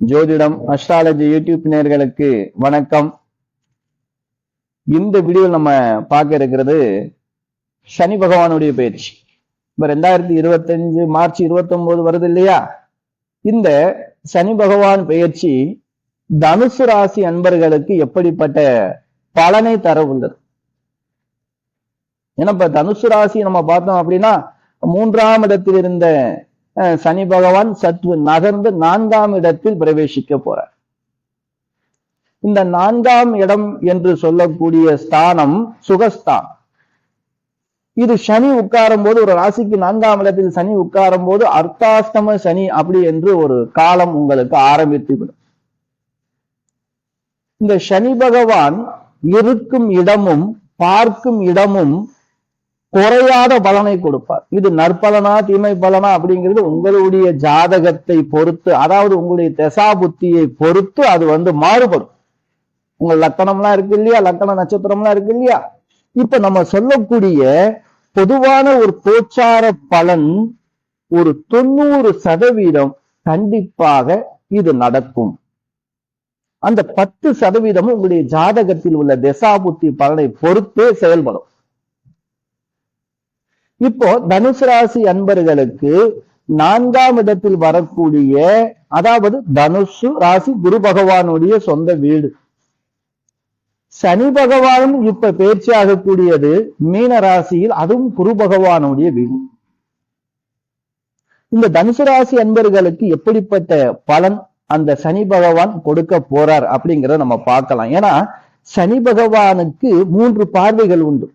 ஜோதிடம் astrology YouTube நேர்களுக்கு வணக்கம். இந்த வீடியோவில் நம்ம பார்க்க இருக்கிறது சனி பகவானுடைய பயிற்சி. இப்ப ரெண்டாயிரத்தி இருபத்தஞ்சு மார்ச் இருபத்தி ஒன்பது வருது இல்லையா? இந்த சனி பகவான் பயிற்சி தனுசு ராசி அன்பர்களுக்கு எப்படிப்பட்ட பலனை தர உள்ளது ஏன்னா இப்ப தனுசு ராசி நம்ம பார்த்தோம் அப்படின்னா மூன்றாம் இடத்தில் இருந்த சனி பகவான் சற்று நகர்ந்து நான்காம் இடத்தில் பிரவேசிக்க போறார். இந்த நான்காம் இடம் என்று சொல்லக்கூடிய ஸ்தானம் சுகஸ்தான் இது சனி உட்காரும் போது ஒரு ராசிக்கு நான்காம் இடத்தில் சனி உட்காரும் போது அர்த்தாஷ்டம சனி அப்படி என்று ஒரு காலம் உங்களுக்கு ஆரம்பித்து விடும் இந்த சனி பகவான் இருக்கும் இடமும் பார்க்கும் இடமும் குறையாத பலனை கொடுப்பார். இது நற்பலனா தீமை பலனா அப்படிங்கிறது உங்களுடைய ஜாதகத்தை பொறுத்து அதாவது உங்களுடைய தசா புத்தியை பொறுத்து அது வந்து மாறுபடும். உங்க லக்கணம்லாம் இருக்கு இல்லையா? லக்கண நட்சத்திரம்லாம் இருக்கு இல்லையா? இப்ப நம்ம சொல்லக்கூடிய பொதுவான ஒரு கோச்சார பலன் ஒரு தொண்ணூறு சதவீதம் கண்டிப்பாக இது நடக்கும். அந்த பத்து சதவீதமும் உங்களுடைய ஜாதகத்தில் உள்ள தசாபுத்தி பலனை பொறுத்தே செயல்படும். இப்போ தனுசு ராசி அன்பர்களுக்கு நான்காம் இடத்தில் வரக்கூடிய அதாவது தனுசு ராசி குரு பகவானுடைய சொந்த வீடு. சனி பகவானும் இப்ப பேர்ச்சியாகக்கூடியது மீன ராசியில் அதுவும் குரு பகவானுடைய வீடு. இந்த தனுசு ராசி அன்பர்களுக்கு எப்படிப்பட்ட பலன் அந்த சனி பகவான் கொடுக்க போறார் அப்படிங்கிறத நம்ம பார்க்கலாம். ஏன்னா சனி பகவானுக்கு மூன்று பார்வைகள் உண்டு.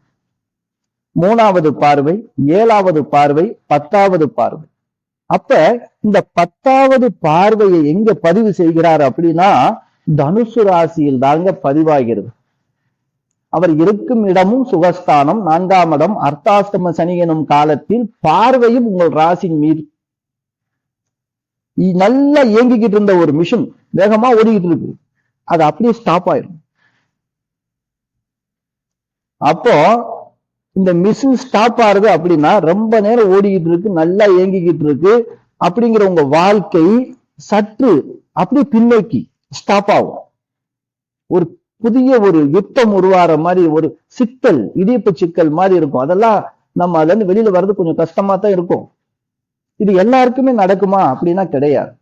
மூணாவது பார்வை ஏழாவது பார்வை பத்தாவது பார்வை. அப்ப இந்த பத்தாவது பார்வையை எங்க பதிவு செய்கிறார் அப்படின்னா தனுசு ராசியில் தாங்க பதிவாகிறது. அவர் இருக்கும் இடமும் சுகஸ்தானம் நான்காம் இடம் அர்த்தாஷ்டம சனி எனும் காலத்தில் பார்வையும் உங்கள் ராசியின் மீது. நல்லா இயங்கிக்கிட்டு இருந்த ஒரு மிஷின் வேகமா ஓடிக்கிட்டு இருக்கு. அது அப்படியே ஸ்டாப் ஆயிடும் அப்போ இந்த மிஷின் ஸ்டாப் ஆகுது அப்படின்னா ரொம்ப நேரம் ஓடிக்கிட்டு இருக்கு நல்லா இயங்கிக்கிட்டு இருக்கு அப்படிங்கிற உங்க வாழ்க்கை சற்று அப்படியே பின்னோக்கி ஸ்டாப் ஆகும். ஒரு புதிய ஒரு யுத்தம் உருவாற மாதிரி ஒரு சிக்கல் இடிப்பு சிக்கல் மாதிரி இருக்கும். அதெல்லாம் நம்ம அதுல இருந்து வெளியில வர்றது கொஞ்சம் கஷ்டமா தான் இருக்கும். இது எல்லாருக்குமே நடக்குமா அப்படின்னா கிடையாது.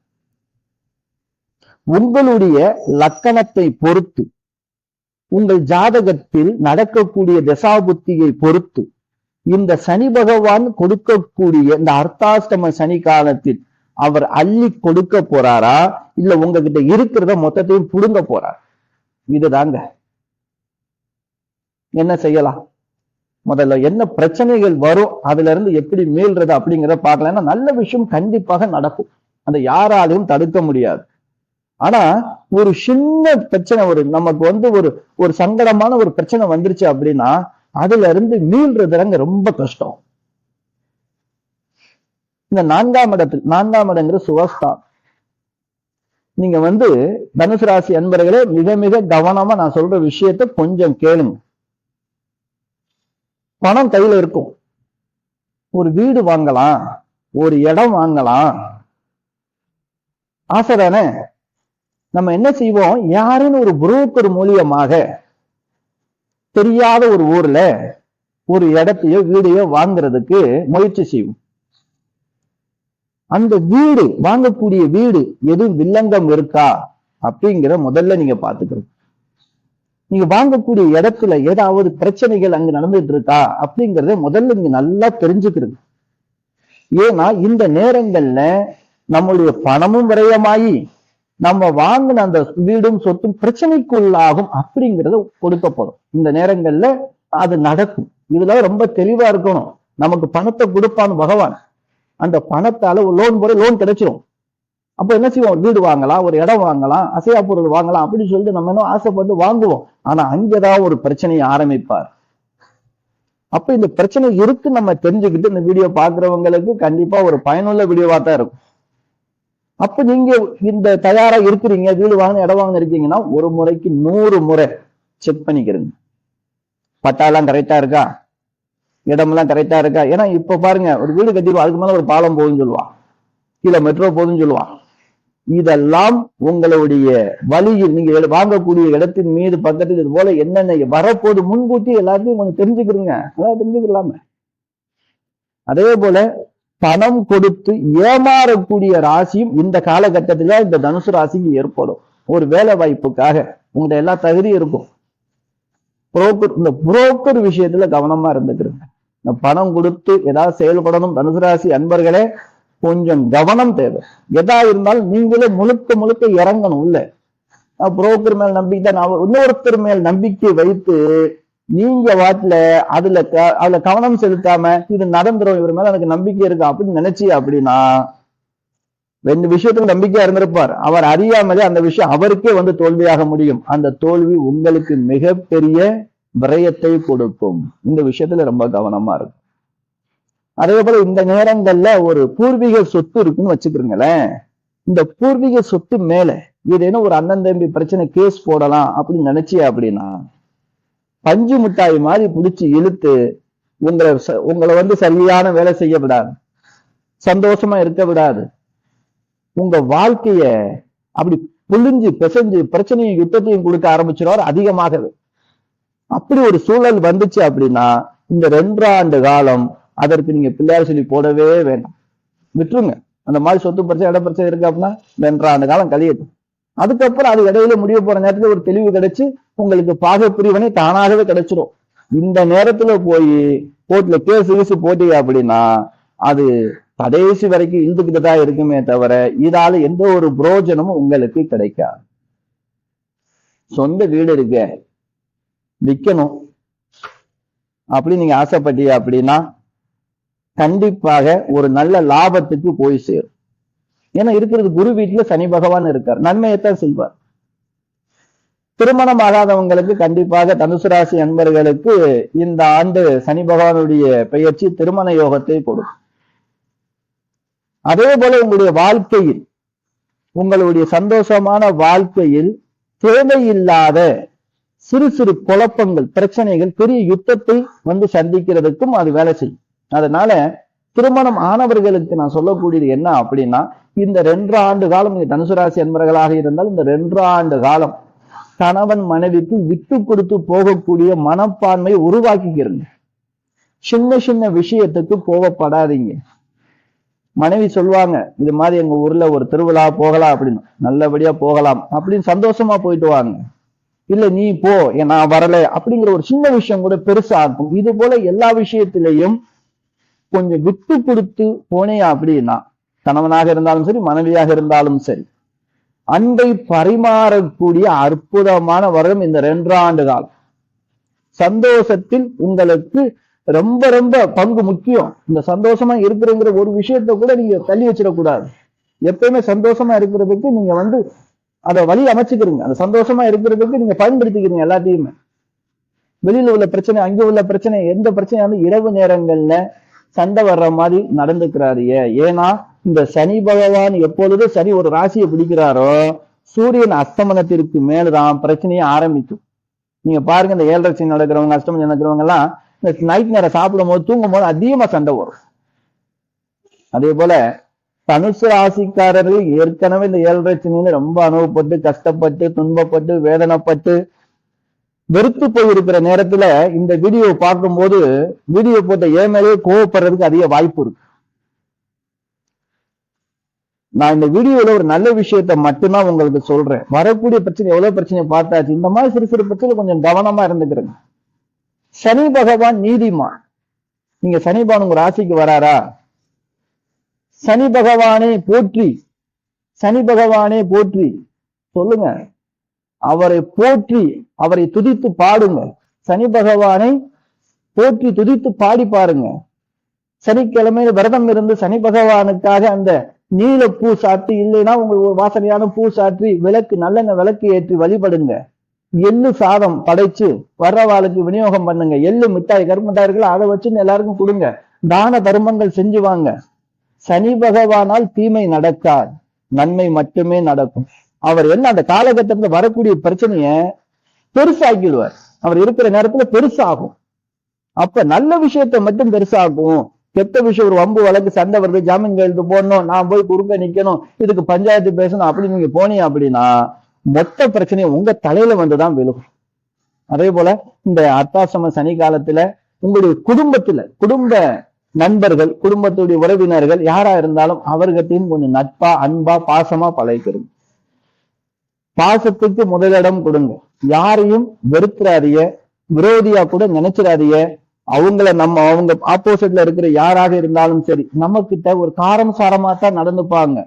உங்களுடைய லக்கணத்தை பொறுத்து உங்கள் ஜாதகத்தில் நடக்கக்கூடிய தசாபுத்தியை பொறுத்து இந்த சனி பகவான் கொடுக்கக்கூடிய இந்த அர்த்தாஷ்டம சனி காலத்தில் அவர் அள்ளி கொடுக்க போறாரா? இல்ல உங்ககிட்ட இருக்கிறத மொத்தத்தையும் புடுங்க போறார்? இதுதாங்க. என்ன செய்யலாம்? முதல்ல என்ன பிரச்சனைகள் வரும்? அதுல இருந்து எப்படி மீள்றது அப்படிங்கிறத பார்க்கலாம். ஏன்னா நல்ல விஷயம் கண்டிப்பாக நடக்கும். அந்த யாராலையும் தடுக்க முடியாது. ஆனா ஒரு சின்ன பிரச்சனை ஒரு நமக்கு வந்து ஒரு ஒரு சங்கடமான ஒரு பிரச்சனை வந்துருச்சு அப்படின்னா அதுல இருந்து மீள்றதுங்க ரொம்ப கஷ்டம். இந்த நான்காம் இடத்தில் நான்காம் இடங்கிற சுவஸ்தான் நீங்க வந்து தனுசு ராசி அன்பர்களே மிக மிக கவனமா நான் சொல்ற விஷயத்த கொஞ்சம் கேளுங்க. பணம் கையில இருக்கும். ஒரு வீடு வாங்கலாம் ஒரு இடம் வாங்கலாம். ஆசை தானே? நம்ம என்ன செய்வோம்? யாருன்னு ஒரு புரோக்கர் மூலியமாக தெரியாத ஒரு ஊர்ல ஒரு இடத்தையோ வீடையோ வாங்குறதுக்கு முயற்சி செய்வோம். அந்த வீடு வாங்கக்கூடிய வீடு எது வில்லங்கம் இருக்கா? அப்படிங்கிற முதல்ல நீங்க பாத்துக்கணும் நீங்க வாங்கக்கூடிய இடத்துல ஏதாவது பிரச்சனைகள் அங்க நடந்துட்டு இருக்கா? அப்படிங்கறத முதல்ல நீங்க நல்லா தெரிஞ்சுக்கிறது ஏன்னா இந்த நேரங்கள்ல நம்மளுடைய பணமும் விரயமாயி நம்ம வாங்கின அந்த வீடும் சொத்தும் பிரச்சனைக்குள்ளாகும் அப்படிங்கறத கொடுக்கப்படும். இந்த நேரங்கள்ல அது நடக்கும். இதுல ரொம்ப தெளிவா இருக்கணும். நமக்கு பணத்தை கொடுப்பான் பகவான். அந்த பணத்தால லோன் போட லோன் கிடைச்சிரும். அப்ப என்ன செய்வோம்? வீடு வாங்கலாம் ஒரு இடம் வாங்கலாம் அசையா பொருள் வாங்கலாம் அப்படின்னு சொல்லிட்டு நம்ம என்ன ஆசைப்பட்டு வாங்குவோம். ஆனா அங்கதான் ஒரு பிரச்சனையை ஆரம்பிப்பார். அப்ப இந்த பிரச்சனை இருக்கு நம்ம தெரிஞ்சுக்கிட்டு இந்த வீடியோ பாக்குறவங்களுக்கு கண்டிப்பா ஒரு பயனுள்ள வீடியோவா தான் இருக்கும். அப்ப நீங்க இந்த தயாரா இருக்கிறீங்க வீடு வாங்க இடம் வாங்க இருக்கீங்கன்னா ஒரு முறைக்கு நூறு முறை செக் பண்ணிக்கிறீங்க பட்டாலாம் கரெக்டா இருக்கா? இடமெல்லாம் கரெக்டா இருக்கா? ஏன்னா இப்ப பாருங்க ஒரு வீடு கட்டிடுவா அதுக்கு மேல ஒரு பாலம் போகுதுன்னு சொல்லுவான். கீழே மெட்ரோ போகுதுன்னு சொல்லுவான். இதெல்லாம் உங்களுடைய வழியில் நீங்க வாங்கக்கூடிய இடத்தின் மீது பக்கத்தில் இது போல என்னென்ன வரப்போது முன்கூட்டி எல்லாத்தையும் கொஞ்சம் தெரிஞ்சுக்கிறீங்க. அதான் தெரிஞ்சுக்கலாமே. அதே போல பணம் கொடுத்து ஏமாறக்கூடிய ராசியும் இந்த காலகட்டத்துல இந்த தனுசு ராசிக்கு ஏற்படும். ஒரு வேலை வாய்ப்புக்காக உங்கள்ட்ட எல்லா தகுதியும் இருக்கும். புரோக்கர் இந்த புரோக்கர் விஷயத்துல கவனமா இருந்துக்கிறீங்க இந்த பணம் கொடுத்து ஏதாவது செயல்படணும் தனுசு ராசி அன்பர்களே கொஞ்சம் கவனம் தேவை. எதா இருந்தாலும் நீங்களே முழுக்க முழுக்க இறங்கணும் இல்லை புரோக்கர் மேல் நம்பிக்கை நான் இன்னொருத்தர் மேல் நம்பிக்கை வைத்து நீங்க வாட்டில அதுல க- அதுல கவனம் செலுத்தாம இது நடந்துரும் இவர் மேல எனக்கு நம்பிக்கை இருக்கு அப்படின்னு நினைச்சி அப்படின்னா ரெண்டு விஷயத்துக்கு நம்பிக்கையா இருந்திருப்பார். அவர் அறியாமலே அந்த விஷயம் அவருக்கே வந்து தோல்வியாக முடியும். அந்த தோல்வி உங்களுக்கு மிகப்பெரிய விரயத்தை கொடுக்கும். இந்த விஷயத்துல ரொம்ப கவனமா இருக்கும் அதே போல இந்த நேரங்கள்ல ஒரு பூர்வீக சொத்து இருக்குன்னு வச்சுக்கிறீங்களேன் இந்த பூர்வீக சொத்து மேல ஏதேனும் ஒரு அண்ணன் தம்பி பிரச்சனை கேஸ் போடலாம் அப்படின்னு நினைச்சிய அப்படின்னா பஞ்சு மிட்டாய் மாதிரி பிடிச்சி இழுத்து உங்களை உங்களை வந்து சரியான வேலை செய்ய விடாது. சந்தோஷமா இருக்க விடாது. உங்க வாழ்க்கைய அப்படி புழிஞ்சு பிசைஞ்சு பிரச்சனையும் யுத்தத்தையும் கொடுக்க ஆரம்பிச்சிருவார் அதிகமாகவே. அப்படி ஒரு சூழல் வந்துச்சு அப்படின்னா இந்த ரெண்டு ஆண்டு காலம் அதற்கு நீங்க பிள்ளையார் சொல்லி போடவே வேண்டாம். விட்டுருங்க. அந்த மாதிரி சொத்து பிரச்சனை இட பிரச்சனை இருக்கு அப்படின்னா ரெண்டு ஆண்டு காலம் கழியட்டும். அதுக்கப்புறம் அது இடையில முடிய போற நேரத்துல ஒரு தெளிவு கிடைச்சு உங்களுக்கு பாக பிரிவினை தானாகவே கிடைச்சிடும் இந்த நேரத்துல போய் கோர்ட்ல கேஸ் கீசு போட்டீங்க அப்படின்னா அது கடைசி வரைக்கும் இழுத்துக்கிட்டு தான் இருக்குமே தவிர இதால எந்த ஒரு புரோஜனமும் உங்களுக்கு கிடைக்காது. சொந்த வீடு இருக்க. விற்கணும் அப்படி நீங்க ஆசைப்பட்டீங்க அப்படின்னா கண்டிப்பாக ஒரு நல்ல லாபத்துக்கு போய் சேரும். ஏன்னா இருக்கிறது குரு வீட்டுல சனி பகவான் இருக்கார். நன்மையைத்தான் செய்வார். திருமணம் ஆகாதவங்களுக்கு கண்டிப்பாக தனுசு ராசி அன்பர்களுக்கு இந்த ஆண்டு சனி பகவானுடைய பெயர்ச்சி திருமண யோகத்தை கொடுக்கும். அதே போல உங்களுடைய வாழ்க்கையில் உங்களுடைய சந்தோஷமான வாழ்க்கையில் தேவையில்லாத சிறு சிறு குழப்பங்கள் பிரச்சனைகள் பெரிய யுத்தத்தை வந்து சந்திக்கிறதுக்கும் அது வேலை செய்யும். அதனால திருமணம் ஆனவர்களுக்கு நான் சொல்லக்கூடியது என்ன அப்படின்னா இந்த ரெண்டு ஆண்டு காலம் நீங்க தனுசு ராசி அன்பர்களாக இருந்தால் இந்த ரெண்டு ஆண்டு காலம் கணவன் மனைவிக்கு விட்டு கொடுத்து போகக்கூடிய மனப்பான்மை உருவாக்கிக்கிறங்க சின்ன சின்ன விஷயத்துக்கு போகப்படாதீங்க. மனைவி சொல்லுவாங்க இது மாதிரி எங்க ஊர்ல ஒரு திருவிழா போகலாம் அப்படின்னு. நல்லபடியா போகலாம் அப்படின்னு சந்தோஷமா போயிட்டு வாங்க. இல்ல நீ போ நான் வரல. அப்படிங்கிற ஒரு சின்ன விஷயம் கூட பெருசா இருக்கும். இது போல எல்லா விஷயத்திலையும் கொஞ்சம் விட்டு கொடுத்து போனே அப்படின்னா கணவனாக இருந்தாலும் சரி மனைவியாக இருந்தாலும் சரி அன்பை பரிமாறக்கூடிய அற்புதமான வருடம் இந்த ரெண்டு ஆண்டு காலம். சந்தோஷத்தில் உங்களுக்கு ரொம்ப ரொம்ப பங்கு முக்கியம். இந்த சந்தோஷமா இருக்கிறங்கிற ஒரு விஷயத்த கூட நீங்க தள்ளி வச்சிடக்கூடாது. எப்பயுமே சந்தோஷமா இருக்கிறதுக்கு நீங்க வந்து அதை வழி அமைச்சுக்கிறீங்க அந்த சந்தோஷமா இருக்கிறதுக்கு நீங்க பயன்படுத்திக்கிறீங்க எல்லாத்தையுமே. வெளியில உள்ள பிரச்சனை அங்க உள்ள பிரச்சனை எந்த பிரச்சனையா இரவு நேரங்கள்ல சண்டை வர்ற மாதிரி நடந்துக்கிறாரு ஏன்னா இந்த சனி பகவான் எப்பொழுது சனி ஒரு ராசியை பிடிக்கிறாரோ சூரியன் அஸ்தமனத்திற்கு மேலதான் பிரச்சனையே ஆரம்பிக்கும். நீங்க பாருங்க இந்த ஏழரை சனி நடக்கிறவங்க அஷ்டமம் நடக்கிறவங்க எல்லாம் இந்த நைட் நேரம் சாப்பிடும் போது தூங்கும் போது அதிகமா சண்டை வரும். அதே போல தனுசு ராசிக்காரர்கள் ஏற்கனவே இந்த ஏழரை சனியில ரொம்ப அனுபவப்பட்டு கஷ்டப்பட்டு துன்பப்பட்டு வேதனைப்பட்டு வெறுத்து போயிருக்கிற நேரத்துல இந்த வீடியோ பார்க்கும்போது வீடியோ போட்ட ஏன் மேலேயே கோவப்படுறதுக்கு அதிக வாய்ப்பு இருக்கு. நான் இந்த வீடியோல ஒரு நல்ல விஷயத்த மட்டும்தான் உங்களுக்கு சொல்றேன். வரக்கூடிய பிரச்சனை எவ்வளவு பிரச்சனை பார்த்தாச்சு இந்த மாதிரி சிறு சிறு பிரச்சனை கொஞ்சம் கவனமா இருந்துக்கிறேங்க. சனி பகவான் நீதிமான். நீங்க சனி பகவான் உங்க ராசிக்கு வராரா? சனி பகவானே போற்றி. சனி பகவானே போற்றி. சொல்லுங்க. அவரை போற்றி அவரை துதித்து பாடுங்க சனி பகவானை போற்றி துதித்து பாடி பாருங்க சனிக்கிழமையில விரதம் இருந்து சனி பகவானுக்காக அந்த நீல பூ சாற்றி இல்லைன்னா உங்களுக்கு வாசனையான பூ சாற்றி விளக்கு நல்லெண்ணெய் விளக்கு ஏற்றி வழிபடுங்க. எள்ளு சாதம் படைச்சு வர்றவாளுக்கு விநியோகம் பண்ணுங்க. எள்ளு மிட்டாய் கருமிட்டாய் இருக்குல்ல அதை வச்சு எல்லாருக்கும் கொடுங்க. தான தர்மங்கள் செஞ்சு வாங்க. சனி பகவானால் தீமை நடக்காது. நன்மை மட்டுமே நடக்கும். அவர் என்ன அந்த காலகட்டத்துல வரக்கூடிய பிரச்சனைய பெருசாக்கிடுவார். அவர் இருக்கிற நேரத்துல பெருசாகும். அப்ப நல்ல விஷயத்தை மட்டும் பெருசாகும் கெட்ட விஷயம் ஒரு வம்பு வழக்கு சண்டை வருது ஜாமீன் கையெழுத்து போடணும் நான் போய் குறுக்க நிக்கணும் இதுக்கு பஞ்சாயத்து பேசணும் அப்படின்னு நீங்க போனீங்க அப்படின்னா மொத்த பிரச்சனையும் உங்க தலையில வந்துதான் விழுகும். அதே போல இந்த அர்த்தாசிரம சனி காலத்துல உங்களுடைய குடும்பத்துல குடும்ப நண்பர்கள் குடும்பத்துடைய உறவினர்கள் யாரா இருந்தாலும் அவர்கிட்டையும் கொஞ்சம் நட்பா அன்பா பாசமா பழகிக்கிறோம் பாசத்துக்கு முதலிடம் கொடுங்க. யாரையும் வெறுத்துறாதீங்க விரோதியா கூட நினைச்சிடாதீங்க. அவங்கள நம்ம அவங்க ஆப்போசிட்ல இருக்கிற யாராக இருந்தாலும் சரி நம்ம கிட்ட ஒரு காரம் சாரமா தான் நடந்துப்பாங்க.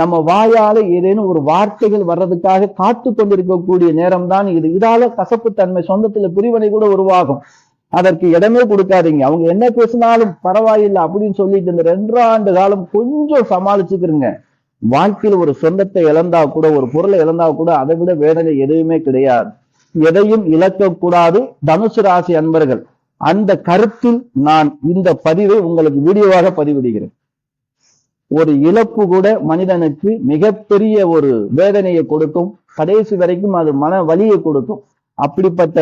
நம்ம வாயால ஏதேனும் ஒரு வார்த்தைகள் வர்றதுக்காக காத்து கொண்டிருக்கக்கூடிய நேரம் தான் இது. இதால கசப்பு தன்மை சொந்தத்துல பிரிவினை கூட உருவாகும். அதற்கு இடமே கொடுக்காதீங்க. அவங்க என்ன பேசினாலும் பரவாயில்லை அப்படின்னு சொல்லிட்டு இந்த ரெண்டு ஆண்டு காலம் கொஞ்சம் சமாளிச்சுக்கிறங்க வாழ்க்கையில் ஒரு சொந்தத்தை இழந்தா கூட ஒரு பொருளை இழந்தா கூட அதை விட வேதனை எதுவுமே கிடையாது. எதையும் இழக்கக்கூடாது. தனுசு ராசி அன்பர்கள் அந்த கருத்தில் நான் இந்த பதிவை உங்களுக்கு வீடியோவாக பதிவிடுகிறேன். ஒரு இழப்பு கூட மனிதனுக்கு மிகப்பெரிய ஒரு வேதனையை கொடுக்கும். கடைசி வரைக்கும் அது மன வலியை கொடுக்கும். அப்படிப்பட்ட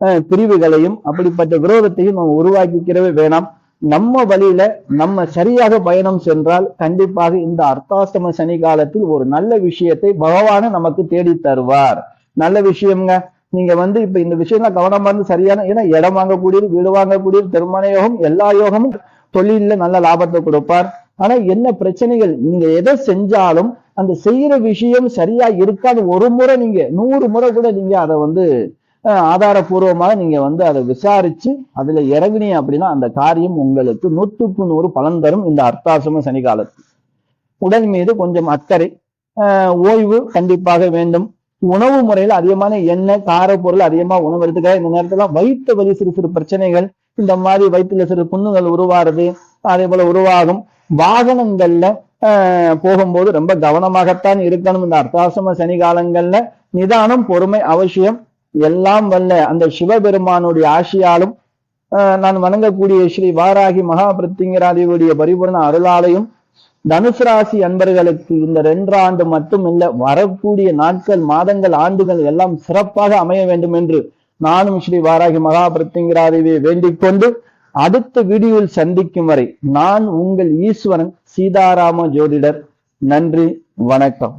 அஹ், பிரிவுகளையும் அப்படிப்பட்ட விரோதத்தையும் நம்ம உருவாக்கிக்கிறவே வேணாம். நம்ம வழியில நம்ம சரியாக பயணம் சென்றால் கண்டிப்பாக இந்த அர்த்தாஷ்டம சனி காலத்தில் ஒரு நல்ல விஷயத்தை பகவான நமக்கு தேடி தருவார். நல்ல விஷயம்ங்க. நீங்க வந்து இப்ப இந்த விஷயம்லாம் கவனமா இருந்து சரியான ஏன்னா இடம் வாங்கக்கூடியது வீடு வாங்கக்கூடியது திருமண யோகம் எல்லா யோகமும் தொழில்ல நல்ல லாபத்தை கொடுப்பார். ஆனா என்ன பிரச்சனைகள்? நீங்க எதை செஞ்சாலும் அந்த செய்யற விஷயம் சரியா இருக்காது. ஒரு முறை நீங்க நூறு முறை கூட நீங்க அதை வந்து ஆதாரபூர்வமாக நீங்க வந்து அதை விசாரிச்சு அதுல இறங்கினீங்க அப்படின்னா அந்த காரியம் உங்களுக்கு நூற்றுக்கு நூறு பலன் தரும் இந்த அர்த்தாசிரம சனி காலத்தில் உடல் மீது கொஞ்சம் அக்கறை ஓய்வு கண்டிப்பாக வேண்டும். உணவு முறையில் அதிகமான எண்ணெய் காரப்பொருள் அதிகமா உணவு இந்த நேரத்துல வயிற்று வலி சிறு சிறு பிரச்சனைகள் இந்த மாதிரி வயிற்றுல சிறு புண்ணுகள் உருவாருது அதே போல உருவாகும். வாகனங்கள்ல ஆஹ், போகும்போது ரொம்ப கவனமாகத்தான் இருக்கணும். இந்த அர்த்தாசிரம சனி காலங்கள்ல நிதானம் பொறுமை அவசியம். எல்லாம் வல்ல அந்த சிவபெருமானுடைய ஆசியாலும் ஆஹ், நான் வணங்கக்கூடிய ஸ்ரீ வாராகி மகா பிரத்திங்கராதியுடைய பரிபூர்ண அருளாலையும் தனுசு ராசி அன்பர்களுக்கு இந்த ரெண்டு ஆண்டு மட்டும் இல்ல வரக்கூடிய நாட்கள் மாதங்கள் ஆண்டுகள் எல்லாம் சிறப்பாக அமைய வேண்டும் என்று நானும் ஸ்ரீ வாராகி மகா பிரத்திங்கராதேவியை வேண்டிக் கொண்டு அடுத்த வீடியோவில் சந்திக்கும் வரை நான் உங்கள் ஈஸ்வரன் சீதாராம ஜோதிடர். நன்றி வணக்கம்.